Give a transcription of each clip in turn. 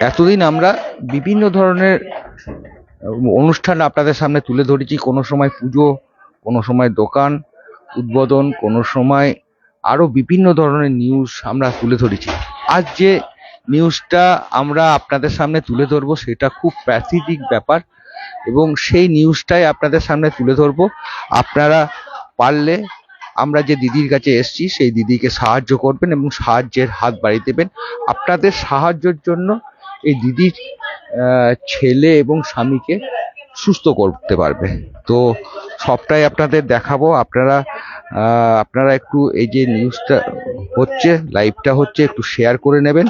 এতদিন আমরা বিভিন্ন ধরনের অনুষ্ঠান আপনাদের সামনে তুলে ধরেছি। কোনো সময় পুজো, কোনো সময় দোকান, উদ্বোধন, কোনো সময় আরও বিভিন্ন ধরনের নিউজ আমরা তুলে ধরেছি। আজ যে নিউজটা আমরা আপনাদের সামনে তুলে ধরবো, সেটা খুব প্যাথেটিক ব্যাপার এবং সেই নিউজটাই আপনাদের সামনে তুলে ধরবো। আপনারা পারলে আমরা যে দিদির কাছে এসেছি সেই দিদিকে সাহায্য করবেন এবং সাহায্যের হাত বাড়িয়ে দেবেন আপনাদের সাহায্যের জন্য এই দিদির ছেলে এবং স্বামীকে সুস্থ করতে পারবে তো সবটাই আপনাদের দেখাবো আপনারা আপনারা একটু এই যে নিউজটা হচ্ছে লাইভটা হচ্ছে একটু শেয়ার করে নেবেন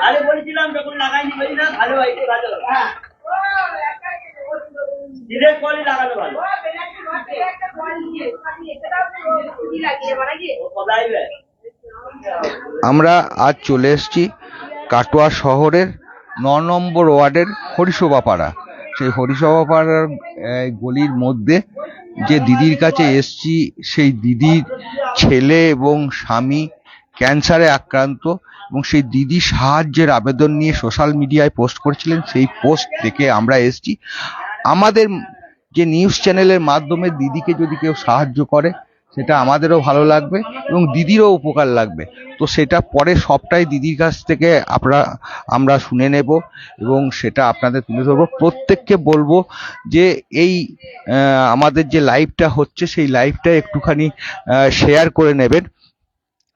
আরে বলেছিলাম যখন লাগাইনি বলি না ভালো হয়েছে ভালো। হ্যাঁ। কলই লাগানো ভালো? আমরা আজ চলে এসেছি কাটোয়া শহরের ন নম্বর ওয়ার্ডের হরিসভাপাড়া সেই হরিসভাপাড়ার আহ, গলির মধ্যে যে দিদির কাছে এসছি সেই দিদির ছেলে এবং স্বামী ক্যান্সারে আক্রান্ত। এবং সেই দিদি সাহায্যের আবেদন নিয়ে সোশ্যাল মিডিয়ায় পোস্ট করেছিলেন, সেই পোস্ট দেখে আমরা এসছি। আমাদের যে নিউজ চ্যানেলের মাধ্যমে দিদিকে যদি কেউ সাহায্য করে, সেটা আমাদেরও ভালো লাগবে এবং দিদিরও উপকার লাগবে। তো সেটা পরে সবটাই দিদির কাছ থেকে আমরা আমরা শুনে নেব এবং সেটা আপনাদের তুলে ধরবো। প্রত্যেককে বলব যে এই আমাদের যে লাইভটা হচ্ছে, সেই লাইভটা একটুখানি শেয়ার করে নেবেন।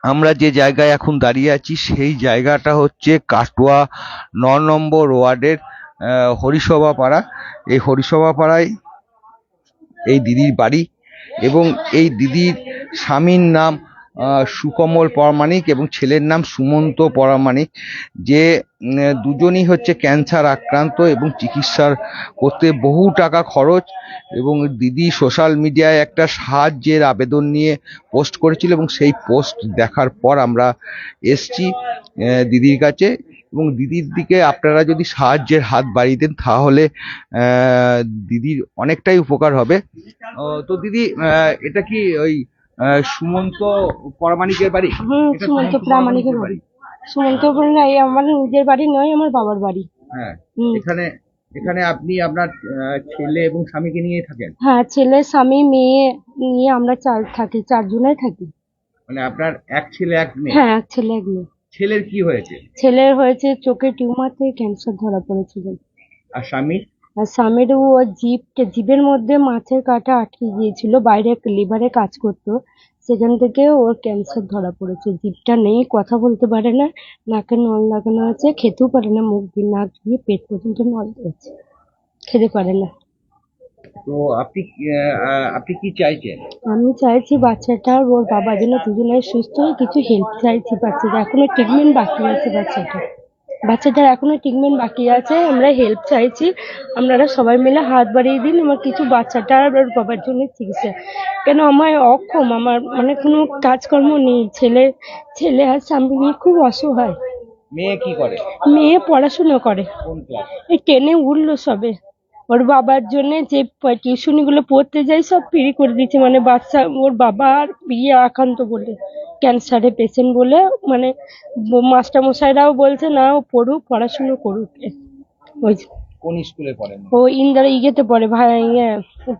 আমরা যে জায়গায় এখন দাঁড়িয়ে আছি, সেই জায়গাটা হচ্ছে কাটোয়া ন নম্বর ওয়ার্ডের হরিসভা পাড়া এই হরিসভা পাড়ায় এই দিদির বাড়ি এবং এই দিদির স্বামীর নাম সুকমল পরামানিক এবং ছেলের নাম সুমন্ত পরামানিক যে দুজনই হচ্ছে ক্যান্সার আক্রান্ত এবং চিকিৎসার করতে বহু টাকা খরচ এবং দিদি সোশ্যাল মিডিয়ায় একটা সাহায্যের আবেদন নিয়ে পোস্ট করেছিল এবং সেই পোস্ট দেখার পর আমরা এসছি দিদির কাছে এবং দিদির দিকে আপনারা যদি সাহায্যের হাত বাড়িয়ে দেন তাহলে দিদির অনেকটাই উপকার হবে। তো দিদি এটা কি ওই সুমন্ত পরামানিকের বাড়ি? হুম এটা সুমন্ত প্রামাণিকের বাড়ি। সুমন্ত নাই আমার নিজের বাড়ি নয় আমার বাবার বাড়ি। হ্যাঁ। এখানে এখানে আপনি আপনার ছেলে এবং স্বামীকে নিয়ে থাকেন? হ্যাঁ ছেলে স্বামী মেয়ে নিয়ে আমরা চার থাকি চারজনে থাকি। মানে আপনার এক ছেলে এক মেয়ে? হ্যাঁ এক ছেলে এক মেয়ে। ছেলের কি হয়েছে? ছেলের হয়েছে চোখে টিউমার থেকে ক্যান্সার ধরা পড়েছিল। আর স্বামী আর স্বামীর ও জিভ জিভের মধ্যে মাছের কাঁটা আটকে গিয়েছিল বাইরে লিভারে কাজ করতো। সেখান থেকে ওর ক্যান্সার ধরা পড়েছে। জিভটা নেই কথা বলতে পারে না নাকে নল লাগানো আছে খেতেও পারে না মুখ দিয়ে নাক দিয়ে পেট পর্যন্ত নল দিয়েছে খেতে পারে না। তো আপনি আপনি কি চাইছেন? আমি চাইছি বাচ্চাটা ওর বাবা যেন দুজনে সুস্থ হয়ে কিছু হেল্প চাইছি বাচ্চাটা এখনও ট্রিটমেন্ট বাকি আছে বাচ্চাটা বাচ্চাটার এখনও ট্রিটমেন্ট বাকি আছে আমরা হেল্প চাইছি। আপনারা সবাই মিলে হাত বাড়িয়ে দিন আমার কিছু বাচ্চাটা আর বাবার জন্য চিকিৎসা। কেন আমার অক্ষম আমার মানে কোনো কাজকর্ম নেই। ছেলে ছেলে আর স্বামী নিয়ে খুব অসহায়। মেয়ে কি করে? মেয়ে পড়াশুনো করে। এই টেনে উঠল সবে। ওর বাবার জন্য যে টিউশনগুলো পড়তে যাই সব ফ্রি করে দিচ্ছে মানে বাচ্চা ওর বাবার বিয়ে আকান্ত বলে ক্যান্সারে পেশেন্ট বলে। মানে মাস্টারমশাইরাও বলছে না ও পড়ুক পড়াশুনো করুক। ওই কোন স্কুলে পড়ে ও ইন্দিরা ইয়েতে পড়ে ভাই ইয়ে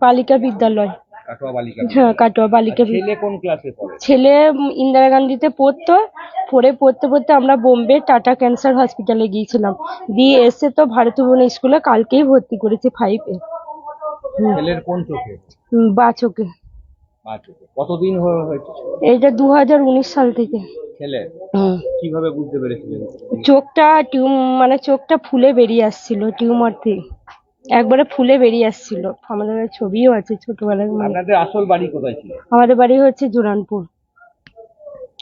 বালিকা বিদ্যালয়। কাটোয়া বালিকা হ্যাঁ কাটোয়া বালিকা ছেলে কোন ক্লাসে পড়ে? ছেলে ইন্দিরা গান্ধীতে পড়তো। পড়ে পড়তে পড়তে আমরা বোম্বে টাটা ক্যান্সার হসপিটালে গিয়েছিলাম। দিয়ে এসে তো ভারতীভুবন স্কুলে কালকেই ভর্তি করেছে ফাইভে ছেলের কোন চোখে? মা চোখে। কতদিন হয়েছে? এইটা দু হাজার উনিশ সাল থেকে। ছেলে? কীভাবে বুঝতে পেরেছিলেন? চোখটা টিউম মানে চোখটা ফুলে বেরিয়ে আসছিল টিউমার থেকে। একবারে ফুলে বেরিয়ে আসছিল। আমাদের ছবিও আছে ছোটবেলার আপনাদের আসল বাড়ি কোথায় ছিল? আমাদের বাড়ি হচ্ছে জুরানপুর।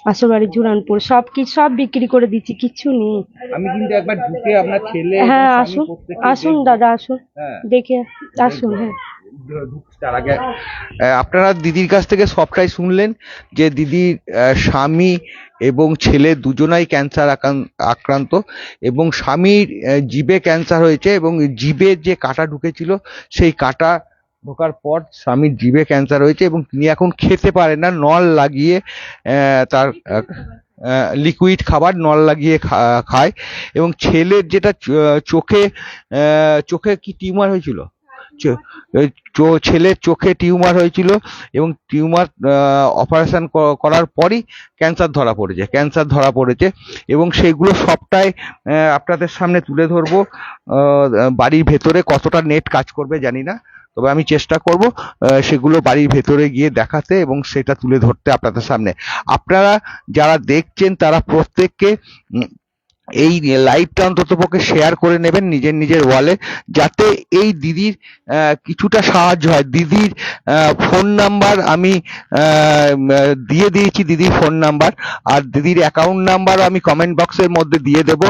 আসল বাড়ি জুরানপুর। সব কিছু সব বিক্রি করে দিচ্ছি কিচ্ছু নেই। আমি কিন্তু একবার ঢুকে আপনার ছেলে হ্যাঁ আসুন আসুন দাদা আসুন। হ্যাঁ। দেখে আসুন হ্যাঁ। তার আগে আপনারা দিদির কাছ থেকে সবটাই শুনলেন যে দিদির স্বামী এবং ছেলে দুজনাই ক্যান্সার আক্রান্ত এবং স্বামীর জিভে ক্যান্সার হয়েছে এবং জিভে যে কাঁটা ঢুকেছিল, সেই কাঁটা ঢোকার পর স্বামীর জিভে ক্যান্সার হয়েছে এবং তিনি এখন খেতে পারেন না, নল লাগিয়ে তার লিকুইড খাবার নল লাগিয়ে খায় এবং ছেলের যেটা চোখে চোখে কি টিউমার হয়েছিল? ছেলের চোখে টিউমার হয়েছিল এবং টিউমার অপারেশন করার পরই ক্যান্সার ধরা পড়েছে, ক্যান্সার ধরা পড়েছে এবং সেগুলো সবটাই আপনাদের সামনে তুলে ধরবো। বাড়ির ভেতরে কতটা নেট কাজ করবে জানি না, তবে আমি চেষ্টা করব সেগুলো বাড়ির ভেতরে গিয়ে দেখাতে এবং সেটা তুলে ধরতে আপনাদের সামনে। আপনারা যারা দেখছেন তারা প্রত্যেককে এই লাইভটা অন্তত পক্ষে শেয়ার করে নেবেন নিজের নিজের ওয়ালে যাতে এই দিদির কিছুটা সাহায্য হয়। দিদির ফোন নাম্বার আমি দিয়ে দিয়েছি দিদির ফোন নাম্বার আর দিদির অ্যাকাউন্ট নাম্বারও আমি কমেন্ট বক্সের মধ্যে দিয়ে দেব।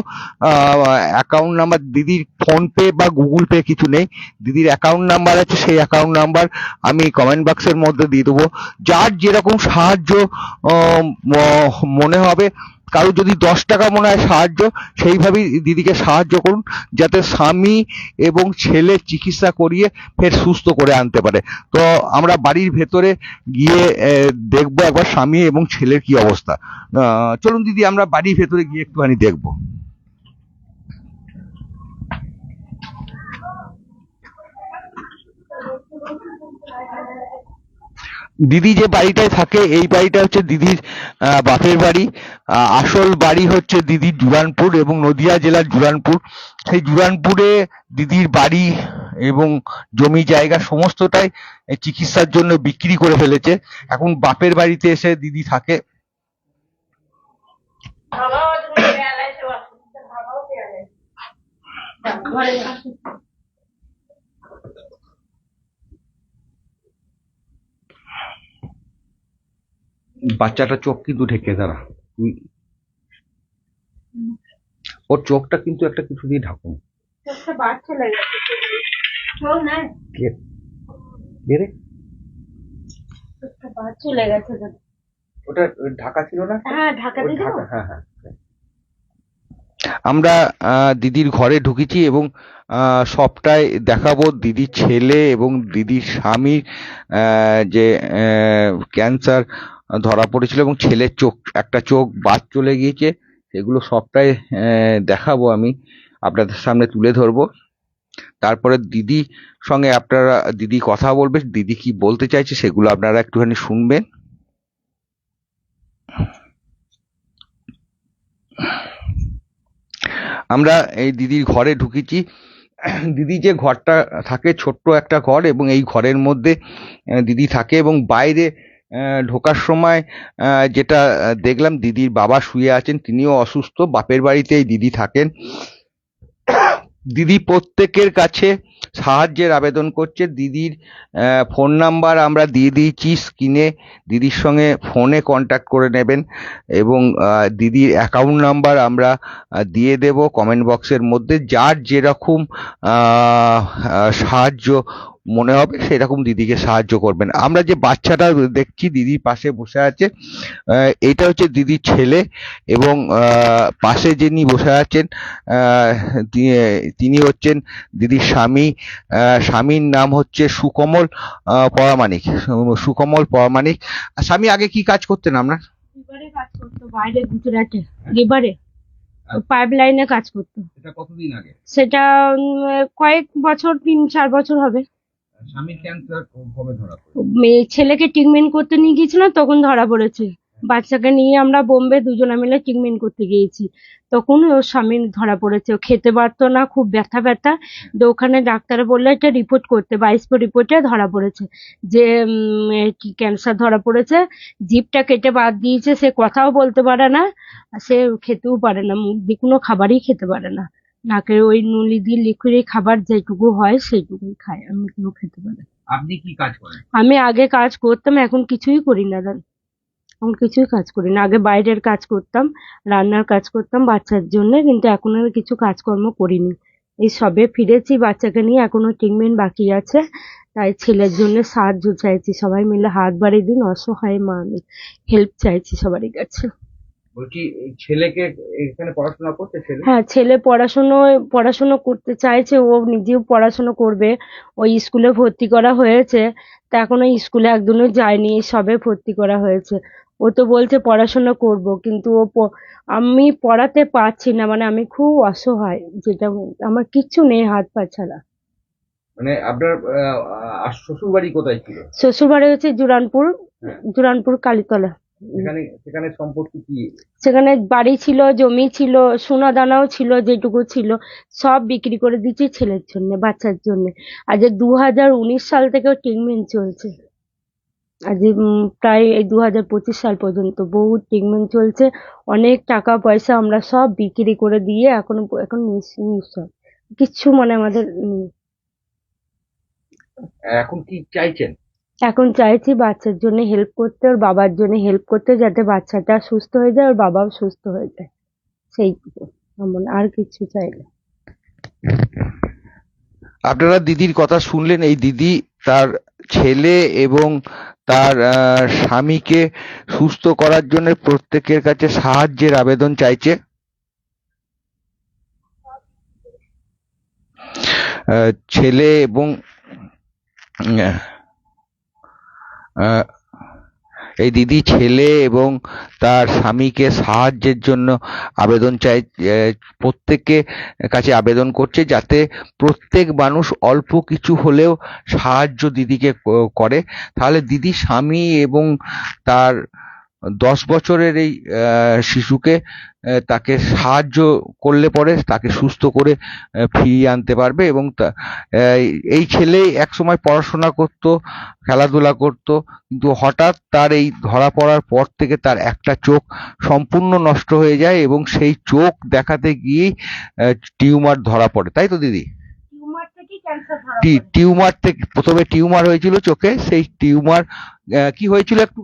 অ্যাকাউন্ট নাম্বার দিদির ফোন পে বা গুগল পে কিছু নেই। দিদির অ্যাকাউন্ট নাম্বার আছে, সেই অ্যাকাউন্ট নাম্বার আমি কমেন্ট বক্সের মধ্যে দিয়ে দেবো। যার যেরকম সাহায্য মনে হবে কারও যদি দশ টাকা মনে হয় সাহায্য, সেইভাবেই দিদিকে সাহায্য করুন, যাতে স্বামী এবং ছেলে চিকিৎসা করিয়ে ফের সুস্থ করে আনতে পারে। তো আমরা বাড়ির ভেতরে গিয়ে দেখব একবার স্বামী এবং ছেলের কি অবস্থা। চলুন দিদি, আমরা বাড়ির ভেতরে গিয়ে একটুখানি দেখব। দিদি যে বাড়িটায় থাকে, এই বাড়িটা হচ্ছে দিদির বাপের বাড়ি। আসল বাড়ি হচ্ছে দিদির জুরানপুর এবং নদিয়া জেলার জুরানপুর। সেই জুরানপুরে দিদির বাড়ি এবং জমি জায়গা সমস্তটাই চিকিৎসার জন্য বিক্রি করে ফেলেছে। এখন বাপের বাড়িতে এসে দিদি থাকে। বাচ্চাটা চোখ কিন্তু ঢেকে দাঁড়া। তুই ওর চোখটা কিন্তু একটা কিছু দিয়ে ঢাকুন। ওটা ঢাকা ছিল না? হ্যাঁ? ঢাকা, হ্যাঁ হ্যাঁ আমরা দিদির ঘরে ঢুকেছি এবং সবটাই দেখাবো। দিদির ছেলে এবং দিদির স্বামীর আহ, যে ক্যান্সার ধরা পড়েছিল এবং ছেলের চোখ, একটা চোখ বাদ চলে গিয়েছে, সেগুলো সবটাই দেখাবো আমি, আপনাদের সামনে তুলে ধরবো। তারপরে দিদি সঙ্গে আপনারা, দিদি কথা বলবে, দিদি কি বলতে চাইছে সেগুলো আপনারা একটুখানি শুনবেন। আমরা এই দিদির ঘরে ঢুকেছি। দিদি যে ঘরটা থাকে ছোট্ট একটা ঘর এবং এই ঘরের মধ্যে দিদি থাকে এবং বাইরে ঢোকার সময় যেটা দেখলাম দিদির বাবা শুয়ে আছেন, তিনিও অসুস্থ, বাপের বাড়িতেই দিদি থাকেন। দিদি প্রত্যেকের কাছে সাহায্যের আবেদন করছে। দিদির ফোন নাম্বার আমরা দিয়ে দিয়েছি স্ক্রিনে দিদির সঙ্গে ফোনে কন্ট্যাক্ট করে নেবেন এবং দিদির অ্যাকাউন্ট নাম্বার আমরা দিয়ে দেব কমেন্ট বক্সের মধ্যে। যার যেরকম সাহায্য মনে হবে সেরকম দিদিকে সাহায্য করবেন। আমরা যে বাচ্চাটা দেখছি দিদির পাশে বসে আছে আহ, এটা হচ্ছে দিদির ছেলে এবং আহ, পাশে যিনি বসে আছেন আহ, তিনি হচ্ছেন দিদির স্বামী। আহ, স্বামীর নাম হচ্ছে সুকমল পরামানিক সুকমল পরামানিক আর স্বামী আগে কি কাজ করতেন আপনার? লিভারে কাজ করতো বাইরে গুজরাটে লিভারে পাইপ লাইনে কাজ করতো। এটা কতদিন আগে? সেটা কয়েক বছর তিন চার বছর হবে। মেয়ে ছেলেকে ট্রিটমেন্ট করতে নিয়ে গিয়েছিলাম তখন ধরা পড়েছে। বাচ্চাকে নিয়ে আমরা বোম্বে দুজনে মিলে ট্রিটমেন্ট করতে গিয়েছি। তখন ওর স্বামী ধরা পড়েছে। ও খেতে পারতো না, খুব ব্যথা ব্যথা। ওখানে ডাক্তার বলল এটা রিপোর্ট করতে বাইশপো রিপোর্টে ধরা পড়েছে। যে ক্যান্সার ধরা পড়েছে। জিভটা কেটে বাদ দিয়েছে। সে কথাও বলতে পারে না। সে খেতেও পারে না। মুখ দিয়ে কোনো খাবারই খেতে পারে না। নাকের ওই নুলি দিয়ে লিকুইড খাবার যেটুকু হয় সেইটুকুই খাই আমি কোনো খেতে পারি। আপনি কি কাজ করেন? আমি আগে কাজ করতাম এখন কিছুই করি না দাদা এখন কিছুই কাজ করি না। আগে বাইরের কাজ করতাম রান্নার কাজ করতাম বাচ্চার জন্য কিন্তু এখন আর কিছু কাজকর্ম করিনি। এই সবে ফিরেছি বাচ্চাকে নিয়ে এখনও ট্রিটমেন্ট বাকি আছে। তাই ছেলের জন্য সাহায্য চাইছি সবাই মিলে হাত বাড়িয়ে দিন অসহায় মা আমি হেল্প চাইছি সবারই কাছে। বলছি ছেলেকে এখানে পড়াশোনা করতে ছেলে? হ্যাঁ ছেলে পড়াশুনো পড়াশুনো করতে চাইছে ও নিজেও পড়াশুনো করবে। ওই স্কুলে ভর্তি করা হয়েছে তা এখনও স্কুলে একদিনও যায়নি সবে ভর্তি করা হয়েছে। ও তো বলছে পড়াশোনা করব কিন্তু ও আমি পড়াতে পারছি না মানে আমি খুব অসহায় যেটা আমার কিচ্ছু নেই হাত পা ছাড়া। মানে আপনার শ্বশুর বাড়ি কোথায় ছিল? শ্বশুর বাড়ি হচ্ছে জুরানপুর জুরানপুর কালীতলা। সেখানে সেখানে সম্পত্তি কি? সেখানে বাড়ি ছিল জমি ছিল সোনা দানাও ছিল যেটুকু ছিল সব বিক্রি করে দিয়েছি ছেলের জন্য বাচ্চার জন্য। আজ দু হাজার উনিশ সাল থেকেও ট্রিটমেন্ট চলছে। আজ প্রায় এই দু হাজার পঁচিশ সাল পর্যন্ত বহু ট্রিটমেন্ট চলছে। অনেক টাকা পয়সা আমরা সব বিক্রি করে দিয়ে এখন এখন নিঃস- নিঃস্ব। কিচ্ছু মানে আমাদের। এখন কি চাইছেন? এখন চাইছি বাচ্চার জন্য হেল্প করতে, ওর বাবার জন্য হেল্প করতে যাতে বাচ্চাটা সুস্থ হয়ে যায়, ওর বাবাও সুস্থ হয়ে যায়। সেইটুকু এমন আর কিছু চাই না। আপনারা দিদির কথা শুনলেন, এই দিদি তার ছেলে এবং তার স্বামীকে সুস্থ করার জন্য প্রত্যেকের কাছে সাহায্যের আবেদন চাইছে। ছেলে এবং এই দিদি ছেলে এবং তার স্বামীকে সাহায্যের জন্য আবেদন চাই প্রত্যেককে কাছে আবেদন করছে যাতে প্রত্যেক মানুষ অল্প কিছু হলেও সাহায্য দিদিকে করে। তাহলে দিদি স্বামী এবং তার দশ বছরের এই শিশুকে তাকে সাহায্য করলে পরে তাকে সুস্থ করে ফিরিয়ে আনতে পারবে এবং এই ছেলে একসময় পড়াশোনা করত খেলাধুলা করত কিন্তু হঠাৎ তার এই ধরা পড়ার পর থেকে তার একটা চোখ সম্পূর্ণ নষ্ট হয়ে যায় এবং সেই চোখ দেখাতে গিয়েই টিউমার ধরা পড়ে। তাই তো দিদি? টিউমার থেকে প্রথমে টিউমার হয়েছিল চোখে সেই টিউমার কি হয়েছিল একটু।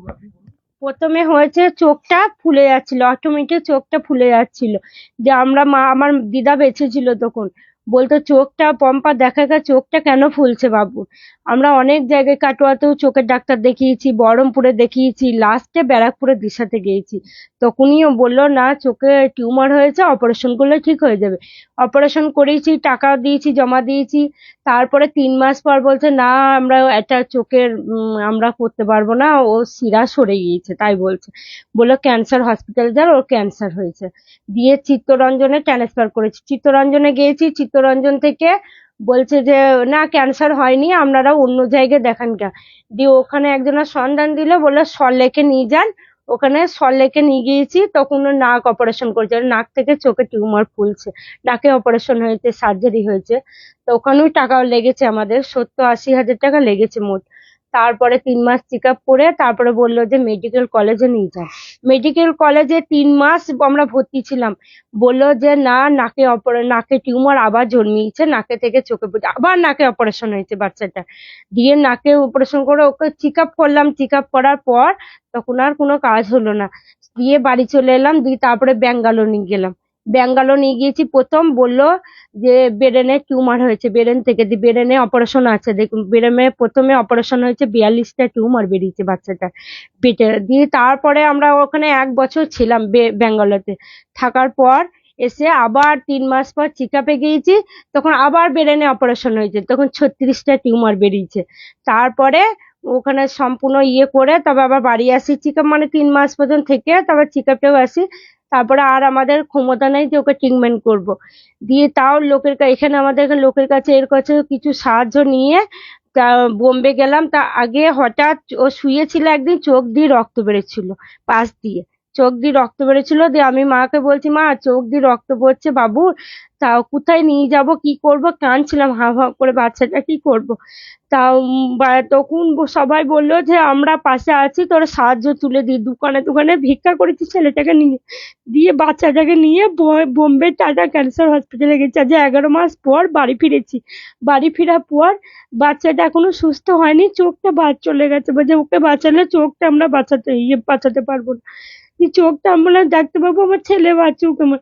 প্রথমে হয়েছে চোখটা ফুলে যাচ্ছিল অটোমেটিক চোখটা ফুলে যাচ্ছিল। যে আমরা মা, আমার দিদা বেঁচে ছিল তখন। বলতো, চোখটা পম্পা, দেখা গেছে চোখটা কেন ফুলছে বাবু? আমরা অনেক জায়গায় কাটোয়াতেও চোখের ডাক্তার দেখিয়েছি, বহরমপুরে দেখিয়েছি লাস্টে ব্যারাকপুরে দিশাতে গিয়েছি। তখনই ও বলল, না, চোখে টিউমার হয়েছে, অপারেশন করলে ঠিক হয়ে যাবে। অপারেশন করিয়েছি টাকা দিয়েছি, জমা দিয়েছি। তারপরে তিন মাস পর বলছে, না, আমরা একটা চোখের আমরা করতে পারব না, ও শিরা সরে গিয়েছে। তাই বলছে। বলল, ক্যান্সার হসপিটাল যার ওর ক্যান্সার হয়েছে। দিয়ে চিত্তরঞ্জনে ট্রান্সফার করেছি। চিত্তরঞ্জনে গিয়েছি, চিত্তরঞ্জন থেকে বলছে যে, না, ক্যান্সার হয়নি, আপনারা অন্য জায়গায় দেখান গা দিয়ে ওখানে একজনের সন্ধান দিল, বলল সল্লেকে নিয়ে যান ওখানে সল্লেকে নিয়ে গিয়েছি, তখন ওর নাক অপারেশন করেছে নাক থেকে চোখে টিউমার ফুলছে, নাকে অপারেশন হয়েছে সার্জারি হয়েছে, তো ওখানেও টাকা লেগেছে আমাদের, সত্তর আশি হাজার টাকা লেগেছে মোট। তারপরে তিন মাস চেক আপ করে তারপরে বলল যে মেডিকেল কলেজে নিয়ে যান মেডিকেল কলেজে তিন মাস আমরা ভর্তি ছিলাম। বলল যে না, নাকে অপারে নাকে টিউমার আবার জন্মিয়েছে, নাকে থেকে চোখে পড়ছে আবার নাকে অপারেশন হয়েছে বাচ্চাটা। দিয়ে নাকে অপারেশন করে ওকে চেক আপ করলাম। চেক আপ করার পর তখন আর কোনো কাজ হলো না। দিয়ে বাড়ি চলে এলাম, দিয়ে তারপরে ব্যাঙ্গালোর নিয়ে গেলাম। ব্যাঙ্গালোর নিয়ে গিয়েছি। প্রথম বলল যে, ব্রেনে টিউমার হয়েছে, ব্রেন থেকে দিয়ে ব্রেনে অপারেশন আছে। দেখুন, ব্রেনে প্রথমে অপারেশন হয়েছে, বিয়াল্লিশটা টিউমার বেরিয়েছে বাচ্চাটার পেটে। দিয়ে তারপরে আমরা ওখানে এক বছর ছিলাম ব্যাঙ্গালোরতে। থাকার পর এসে আবার তিন মাস পর চেক আপে গিয়েছি, তখন আবার ব্রেনে অপারেশন হয়েছে, তখন ছত্রিশটা টিউমার বেরিয়েছে। তারপরে ওখানে সম্পূর্ণ ইয়ে করে, তবে আবার বাড়ি আসি চেক আপ মানে তিন মাস পর্যন্ত থেকে, তারপর চেক আপেও আসি। তারপরে আর আমাদের ক্ষমতা নেই যে ওকে ট্রিটমেন্ট করব। দিয়ে তাও লোকের এখানে আমাদের লোকের কাছে এর কাছে কিছু সাহায্য নিয়ে তা বোম্বে গেলাম। তা আগে হঠাৎ ও শুয়েছিল একদিন, চোখ দিয়ে রক্ত বেরোচ্ছিল পাশ দিয়ে। চোখ দিয়ে রক্ত বেরোচ্ছিল, দিয়ে আমি মাকে বলছি, মা, চোখ দিয়ে রক্ত পড়ছে, বাবু, তাও কোথায় নিয়ে যাব, কি করব? কাঁদছিলাম, হাঁ হাঁ করে বাচ্চাটা কি করব? তাও তখন সবাই বলল যে, আমরা পাশে আছি, তোরা সাহায্য তুলে দিই দোকানে দোকানে ভিক্ষা করেছি ছেলেটাকে নিয়ে, দিয়ে বাচ্চাটাকে নিয়ে বোম্বে টাটা ক্যান্সার হসপিটালে গেছি। আজ এগারো মাস পর বাড়ি ফিরেছি। বাড়ি ফেরার পর বাচ্চাটা এখনও সুস্থ হয়নি, চোখটা বাদ চলে গেছে, বলছে, ওকে বাঁচালে চোখটা আমরা বাঁচাতে ইয়ে বাঁচাতে পারব না। দিয়ে চোখটা বললাম ডাক্তারবাবু আমার ছেলে বাঁচুক আমার।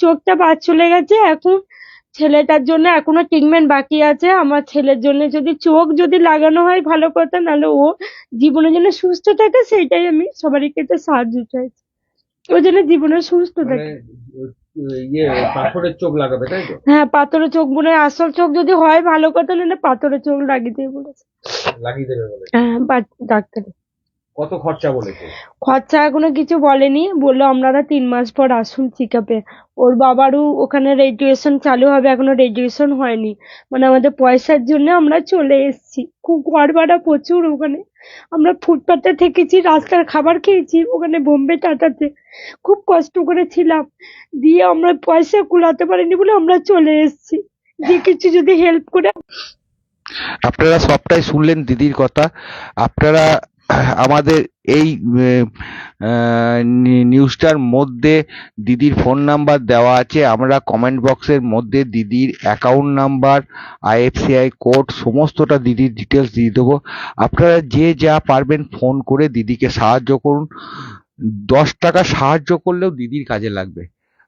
চোখটা বাদ চলে গেছে এখন ছেলেটার জন্য এখনও ট্রিটমেন্ট বাকি আছে। আমার ছেলের জন্য যদি চোখ যদি লাগানো হয় ভালো কথা নাহলে ও জীবনের জন্য সুস্থ থাকে সেইটাই আমি সবারই কাছে সাহায্য চাইছি। ওই জন্য জীবনে সুস্থ মানে থাকে। ইয়ে পাথরের চোখ লাগাবে তাই তো? হ্যাঁ পাথরের চোখ মনে আসল চোখ যদি হয় ভালো কথা পাথরের চোখ লাগিয়ে বলেছে। দেবে বলে। হ্যাঁ ডাক্তারে। কত খরচা বলেছে? খরচা এখনও কিছু বলেনি বলল আপনারা তিন মাস পর আসুন চেক আপে ওর বাবারও ওখানে রেডিয়েশন চালু হবে এখনও রেডিয়েশন হয়নি। মানে আমাদের পয়সার জন্য আমরা চলে এসেছি। খুব ঘর ভাড়া প্রচুর ওখানে। আমরা ফুটপাতে থেকেছি রাস্তার খাবার খেয়েছি ওখানে বোম্বে টাটাতে। খুব কষ্ট করে ছিলাম দিয়ে আমরা পয়সা কুলাতে পারিনি বলে আমরা চলে এসেছি। যে কিছু যদি হেল্প করে আপনারা সবটাই শুনলেন দিদির কথা। আপনারা আমাদের এই নিউজটার মধ্যে দিদির ফোন নাম্বার দেওয়া আছে। আমরা কমেন্ট বক্সের মধ্যে দিদির অ্যাকাউন্ট নাম্বার আইএফসিআই কোড সমস্তটা দিদির ডিটেলস দিয়ে দেবো। আপনারা যে যা পারবেন ফোন করে দিদিকে সাহায্য করুন। দশ টাকা সাহায্য করলেও দিদির কাজে লাগবে।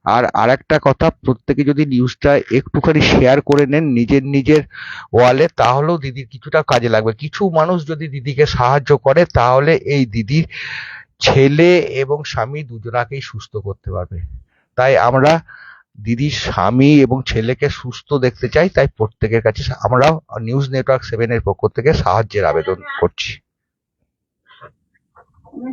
আর আরেকটা কথা, প্রত্যেকে যদি নিউজটা একটুখানি শেয়ার করে নেন নিজের নিজের ওয়ালে তাহলেও দিদির কিছুটা কাজে লাগবে। কিছু মানুষ যদি দিদিকে সাহায্য করে, তাহলে এই দিদির ছেলে এবং স্বামী দুজনাকেই সুস্থ করতে পারবে। তাই আমরা দিদির স্বামী এবং ছেলেকে সুস্থ দেখতে চাই, তাই প্রত্যেকের কাছে আমরা নিউজ নেটওয়ার্ক সেভেনের পক্ষ থেকে সাহায্যের আবেদন করছি।